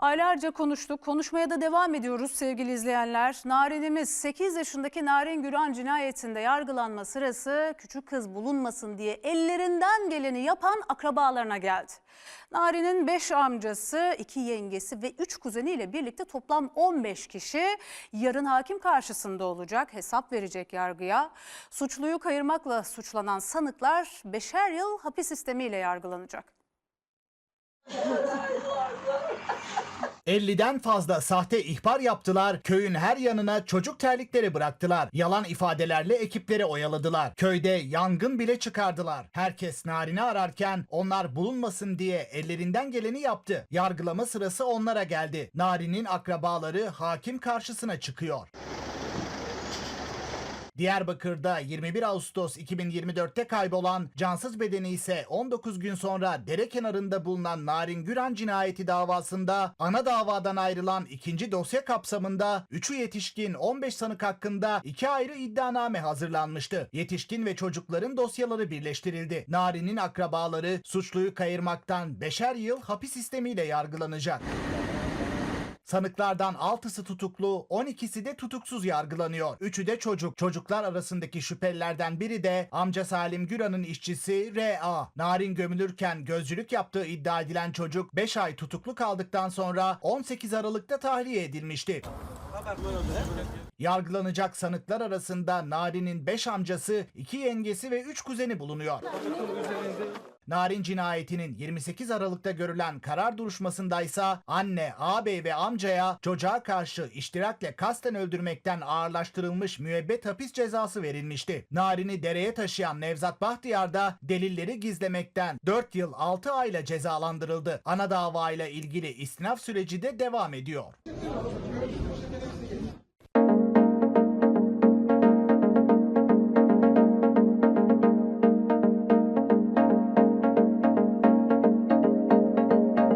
Aylarca konuştuk, konuşmaya da devam ediyoruz sevgili izleyenler. Narinimiz 8 yaşındaki Narin Güran cinayetinde yargılanma sırası küçük kız bulunmasın diye ellerinden geleni yapan akrabalarına geldi. Narin'in 5 amcası, 2 yengesi ve 3 kuzeniyle birlikte toplam 15 kişi yarın hakim karşısında olacak, hesap verecek yargıya. Suçluyu kayırmakla suçlanan sanıklar 5'er yıl hapis sistemiyle yargılanacak. 50'den fazla sahte ihbar yaptılar, köyün her yanına çocuk terlikleri bıraktılar. Yalan ifadelerle ekipleri oyaladılar. Köyde yangın bile çıkardılar. Herkes Narin'i ararken onlar bulunmasın diye ellerinden geleni yaptı. Yargılama sırası onlara geldi. Narin'in akrabaları hakim karşısına çıkıyor. Diyarbakır'da 21 Ağustos 2024'te kaybolan cansız bedeni ise 19 gün sonra dere kenarında bulunan Narin Güran cinayeti davasında ana davadan ayrılan ikinci dosya kapsamında 3'ü yetişkin 15 sanık hakkında iki ayrı iddianame hazırlanmıştı. Yetişkin ve çocukların dosyaları birleştirildi. Narin'in akrabaları suçluyu kayırmaktan beşer yıl hapis sistemiyle yargılanacak. Sanıklardan 6'sı tutuklu, 12'si de tutuksuz yargılanıyor. Üçü de çocuk. Çocuklar arasındaki şüphelilerden biri de amca Salim Güran'ın işçisi R.A. Narin gömülürken gözcülük yaptığı iddia edilen çocuk 5 ay tutuklu kaldıktan sonra 18 Aralık'ta tahliye edilmişti. Yargılanacak sanıklar arasında Narin'in 5 amcası, 2 yengesi ve 3 kuzeni bulunuyor. Narin cinayetinin 28 Aralık'ta görülen karar duruşmasındaysa anne, ağabey ve amcaya çocuğa karşı iştirakle kasten öldürmekten ağırlaştırılmış müebbet hapis cezası verilmişti. Narin'i dereye taşıyan Nevzat Bahtiyar da delilleri gizlemekten 4 yıl 6 ayla cezalandırıldı. Ana davayla ilgili istinaf süreci de devam ediyor.